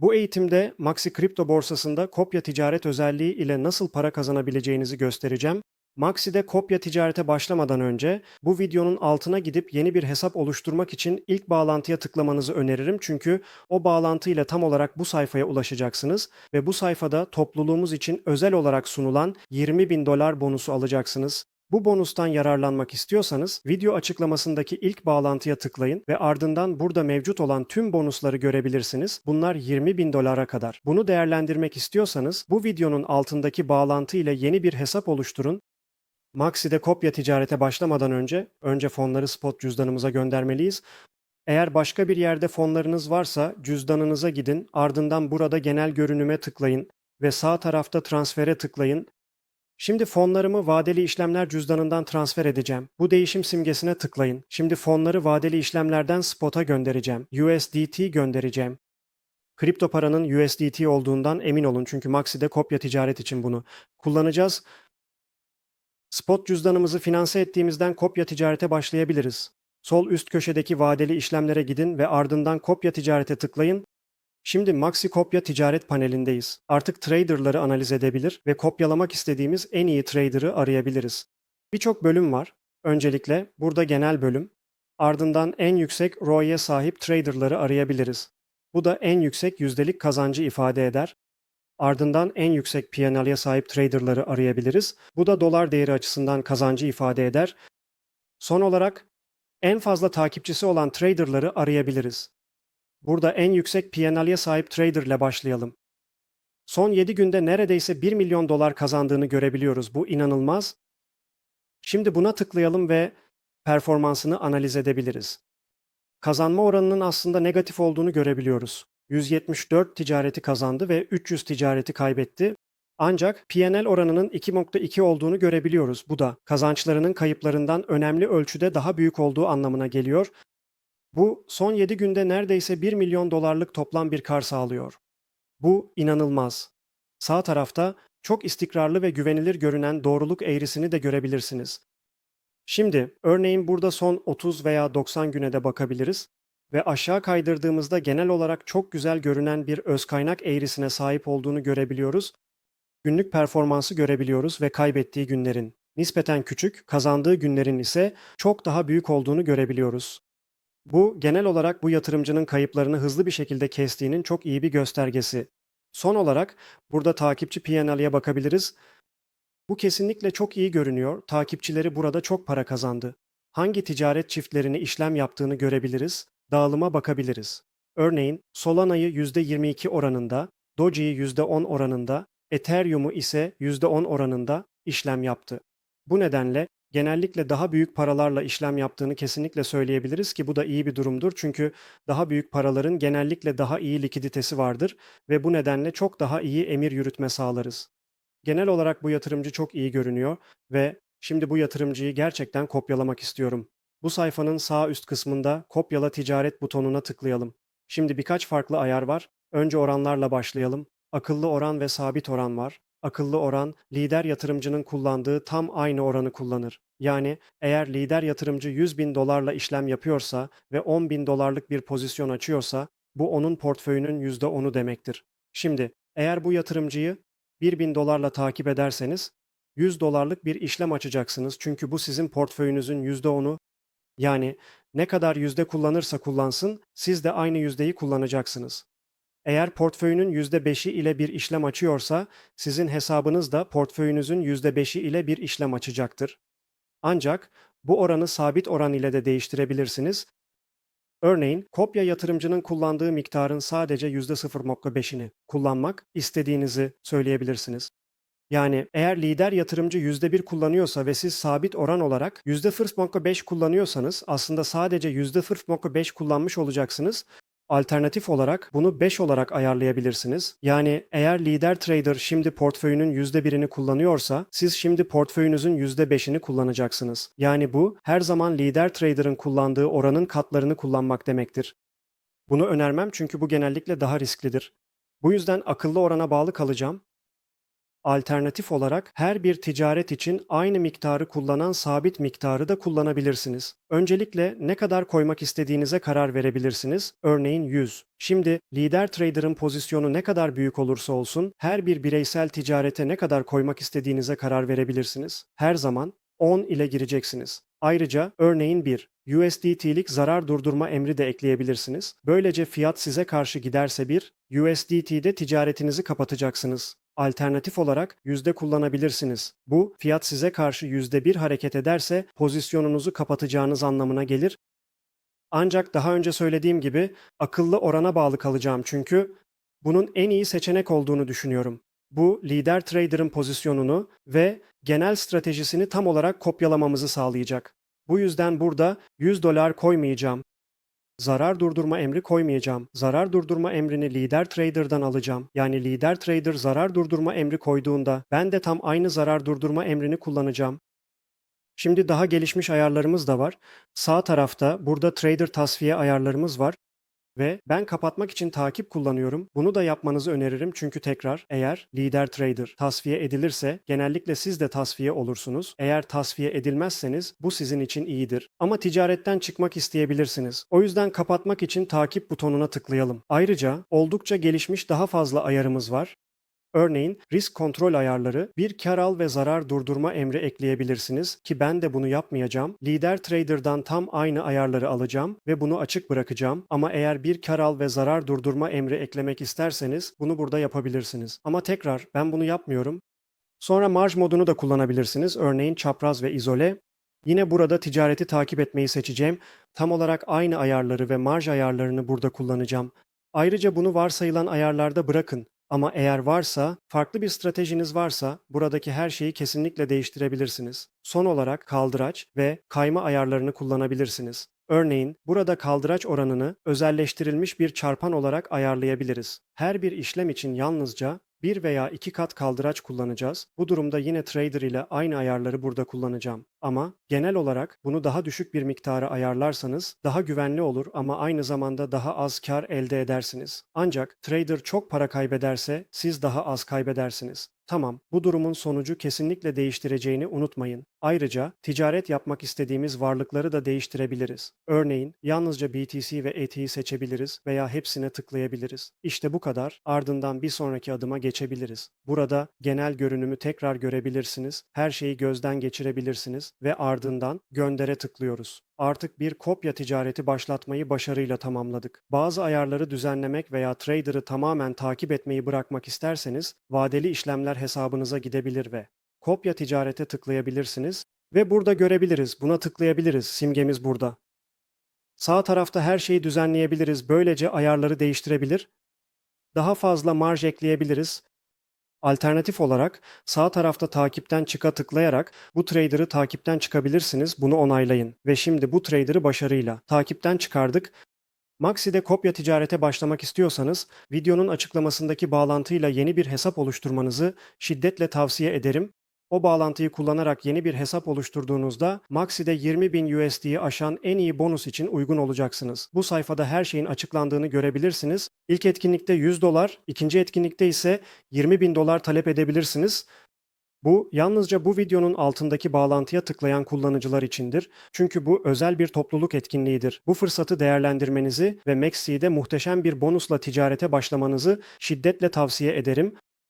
Bu eğitimde Maxi Kripto borsasında kopya ticaret özelliği ile nasıl para kazanabileceğinizi göstereceğim. Maxi'de kopya ticarete başlamadan önce bu videonun altına gidip yeni bir hesap oluşturmak için ilk bağlantıya tıklamanızı öneririm. Çünkü o bağlantı ile tam olarak bu sayfaya ulaşacaksınız ve bu sayfada topluluğumuz için özel olarak sunulan 20 bin dolar bonusu alacaksınız. Bu bonustan yararlanmak istiyorsanız video açıklamasındaki ilk bağlantıya tıklayın ve ardından burada mevcut olan tüm bonusları görebilirsiniz. Bunlar 20 bin dolara kadar. Bunu değerlendirmek istiyorsanız bu videonun altındaki bağlantı ile yeni bir hesap oluşturun. Maxi'de kopya ticarete başlamadan önce önce fonları spot cüzdanımıza göndermeliyiz. Eğer başka bir yerde fonlarınız varsa cüzdanınıza gidin, ardından burada genel görünüme tıklayın ve sağ tarafta transfere tıklayın. Şimdi fonlarımı vadeli işlemler cüzdanından transfer edeceğim. Bu değişim simgesine tıklayın. Şimdi fonları vadeli işlemlerden spot'a göndereceğim. USDT göndereceğim. Kripto paranın USDT olduğundan emin olun çünkü Maxi'de kopya ticaret için bunu kullanacağız. Spot cüzdanımızı finanse ettiğimizden kopya ticarete başlayabiliriz. Sol üst köşedeki vadeli işlemlere gidin ve ardından kopya ticarete tıklayın. Şimdi Maxi Kopya Ticaret panelindeyiz. Artık traderları analiz edebilir ve kopyalamak istediğimiz en iyi trader'ı arayabiliriz. Birçok bölüm var. Öncelikle burada genel bölüm. Ardından en yüksek ROI'ye sahip traderları arayabiliriz. Bu da en yüksek yüzdelik kazancı ifade eder. Ardından en yüksek P&L'ye sahip traderları arayabiliriz. Bu da dolar değeri açısından kazancı ifade eder. Son olarak en fazla takipçisi olan traderları arayabiliriz. Burada en yüksek P&L'ye sahip trader ile başlayalım. Son 7 günde neredeyse 1 milyon dolar kazandığını görebiliyoruz. Bu inanılmaz. Şimdi buna tıklayalım ve performansını analiz edebiliriz. Kazanma oranının aslında negatif olduğunu görebiliyoruz. 174 ticareti kazandı ve 300 ticareti kaybetti. Ancak P&L oranının 2.2 olduğunu görebiliyoruz. Bu da kazançlarının kayıplarından önemli ölçüde daha büyük olduğu anlamına geliyor. Bu son 7 günde neredeyse 1 milyon dolarlık toplam bir kar sağlıyor. Bu inanılmaz. Sağ tarafta çok istikrarlı ve güvenilir görünen doğruluk eğrisini de görebilirsiniz. Şimdi örneğin burada son 30 veya 90 güne de bakabiliriz ve aşağı kaydırdığımızda genel olarak çok güzel görünen bir öz kaynak eğrisine sahip olduğunu görebiliyoruz. Günlük performansı görebiliyoruz ve kaybettiği günlerin nispeten küçük, kazandığı günlerin ise çok daha büyük olduğunu görebiliyoruz. Bu genel olarak bu yatırımcının kayıplarını hızlı bir şekilde kestiğinin çok iyi bir göstergesi. Son olarak burada takipçi P&L'ye bakabiliriz. Bu kesinlikle çok iyi görünüyor. Takipçileri burada çok para kazandı. Hangi ticaret çiftlerini işlem yaptığını görebiliriz. Dağılıma bakabiliriz. Örneğin Solana'yı %22 oranında, Doge'yi %10 oranında, Ethereum'u ise %10 oranında işlem yaptı. Bu nedenle genellikle daha büyük paralarla işlem yaptığını kesinlikle söyleyebiliriz ki bu da iyi bir durumdur. Çünkü daha büyük paraların genellikle daha iyi likiditesi vardır ve bu nedenle çok daha iyi emir yürütme sağlarız. Genel olarak bu yatırımcı çok iyi görünüyor ve şimdi bu yatırımcıyı gerçekten kopyalamak istiyorum. Bu sayfanın sağ üst kısmında kopyala ticaret butonuna tıklayalım. Şimdi birkaç farklı ayar var. Önce oranlarla başlayalım. Akıllı oran ve sabit oran var. Akıllı oran, lider yatırımcının kullandığı tam aynı oranı kullanır. Yani eğer lider yatırımcı 100 bin dolarla işlem yapıyorsa ve 10 bin dolarlık bir pozisyon açıyorsa, bu onun portföyünün %10'u demektir. Şimdi eğer bu yatırımcıyı 1 bin dolarla takip ederseniz, 100 dolarlık bir işlem açacaksınız çünkü bu sizin portföyünüzün %10'u. Yani ne kadar yüzde kullanırsa kullansın, siz de aynı yüzdeyi kullanacaksınız. Eğer portföyünün %5'i ile bir işlem açıyorsa, sizin hesabınız da portföyünüzün %5'i ile bir işlem açacaktır. Ancak bu oranı sabit oran ile de değiştirebilirsiniz. Örneğin kopya yatırımcının kullandığı miktarın sadece %0.5'ini kullanmak istediğinizi söyleyebilirsiniz. Yani eğer lider yatırımcı %1 kullanıyorsa ve siz sabit oran olarak %0.5 kullanıyorsanız aslında sadece %0.5 kullanmış olacaksınız Alternatif olarak bunu 5 olarak ayarlayabilirsiniz. Yani eğer lider trader şimdi portföyünün %1'ini kullanıyorsa siz şimdi portföyünüzün %5'ini kullanacaksınız. Yani bu her zaman lider trader'ın kullandığı oranın katlarını kullanmak demektir. Bunu önermem çünkü bu genellikle daha risklidir. Bu yüzden akıllı orana bağlı kalacağım Alternatif olarak her bir ticaret için aynı miktarı kullanan sabit miktarı da kullanabilirsiniz. Öncelikle ne kadar koymak istediğinize karar verebilirsiniz. Örneğin 100. Şimdi lider trader'ın pozisyonu ne kadar büyük olursa olsun her bir bireysel ticarete ne kadar koymak istediğinize karar verebilirsiniz. Her zaman 10 ile gireceksiniz. Ayrıca örneğin 1 USDT'lik zarar durdurma emri de ekleyebilirsiniz. Böylece fiyat size karşı giderse 1 USDT'de ticaretinizi kapatacaksınız. Alternatif olarak yüzde kullanabilirsiniz. Bu fiyat size karşı yüzde bir hareket ederse pozisyonunuzu kapatacağınız anlamına gelir. Ancak daha önce söylediğim gibi akıllı orana bağlı kalacağım çünkü bunun en iyi seçenek olduğunu düşünüyorum. Bu lider trader'ın pozisyonunu ve genel stratejisini tam olarak kopyalamamızı sağlayacak. Bu yüzden burada 100 dolar koymayacağım. Zarar durdurma emri koymayacağım. Zarar durdurma emrini lider trader'dan alacağım. Yani lider trader zarar durdurma emri koyduğunda ben de tam aynı zarar durdurma emrini kullanacağım. Şimdi daha gelişmiş ayarlarımız da var. Sağ tarafta burada trader tasfiye ayarlarımız var. Ve ben kapatmak için takip kullanıyorum. Bunu da yapmanızı öneririm çünkü tekrar eğer lider trader tasfiye edilirse genellikle siz de tasfiye olursunuz. Eğer tasfiye edilmezseniz bu sizin için iyidir. Ama ticaretten çıkmak isteyebilirsiniz. O yüzden kapatmak için takip butonuna tıklayalım. Ayrıca oldukça gelişmiş daha fazla ayarımız var. Örneğin risk kontrol ayarları, bir kar al ve zarar durdurma emri ekleyebilirsiniz ki ben de bunu yapmayacağım. Lider Trader'dan tam aynı ayarları alacağım ve bunu açık bırakacağım. Ama eğer bir kar al ve zarar durdurma emri eklemek isterseniz bunu burada yapabilirsiniz. Ama tekrar ben bunu yapmıyorum. Sonra marj modunu da kullanabilirsiniz. Örneğin çapraz ve izole. Yine burada ticareti takip etmeyi seçeceğim. Tam olarak aynı ayarları ve marj ayarlarını burada kullanacağım. Ayrıca bunu varsayılan ayarlarda bırakın. Ama eğer varsa, farklı bir stratejiniz varsa buradaki her şeyi kesinlikle değiştirebilirsiniz. Son olarak kaldıraç ve kayma ayarlarını kullanabilirsiniz. Örneğin burada kaldıraç oranını özelleştirilmiş bir çarpan olarak ayarlayabiliriz. Her bir işlem için yalnızca bir veya iki kat kaldıraç kullanacağız. Bu durumda yine trader ile aynı ayarları burada kullanacağım. Ama genel olarak bunu daha düşük bir miktara ayarlarsanız daha güvenli olur ama aynı zamanda daha az kar elde edersiniz. Ancak trader çok para kaybederse siz daha az kaybedersiniz. Tamam, bu durumun sonucu kesinlikle değiştireceğini unutmayın. Ayrıca ticaret yapmak istediğimiz varlıkları da değiştirebiliriz. Örneğin yalnızca BTC ve ETH'i seçebiliriz veya hepsine tıklayabiliriz. İşte bu kadar. Ardından bir sonraki adıma geçebiliriz. Burada genel görünümü tekrar görebilirsiniz. Her şeyi gözden geçirebilirsiniz ve ardından göndere tıklıyoruz. Artık bir kopya ticareti başlatmayı başarıyla tamamladık. Bazı ayarları düzenlemek veya trader'ı tamamen takip etmeyi bırakmak isterseniz vadeli işlemler hesabınıza gidebilir ve kopya ticarete tıklayabilirsiniz ve burada görebiliriz. Buna tıklayabiliriz. Simgemiz burada. Sağ tarafta her şeyi düzenleyebiliriz. Böylece ayarları değiştirebilir. Daha fazla marj ekleyebiliriz. Alternatif olarak sağ tarafta takipten çıka tıklayarak bu trader'ı takipten çıkabilirsiniz. Bunu onaylayın. Ve şimdi bu trader'ı başarıyla takipten çıkardık. Maxi'de kopya ticarete başlamak istiyorsanız videonun açıklamasındaki bağlantıyla yeni bir hesap oluşturmanızı şiddetle tavsiye ederim. O bağlantıyı kullanarak yeni bir hesap oluşturduğunuzda Maxi'de 20.000 USD'yi aşan en iyi bonus için uygun olacaksınız. Bu sayfada her şeyin açıklandığını görebilirsiniz. İlk etkinlikte 100 dolar, ikinci etkinlikte ise 20.000 dolar talep edebilirsiniz. Bu yalnızca bu videonun altındaki bağlantıya tıklayan kullanıcılar içindir. Çünkü bu özel bir topluluk etkinliğidir. Bu fırsatı değerlendirmenizi ve Maxi'de muhteşem bir bonusla ticarete başlamanızı şiddetle tavsiye ederim.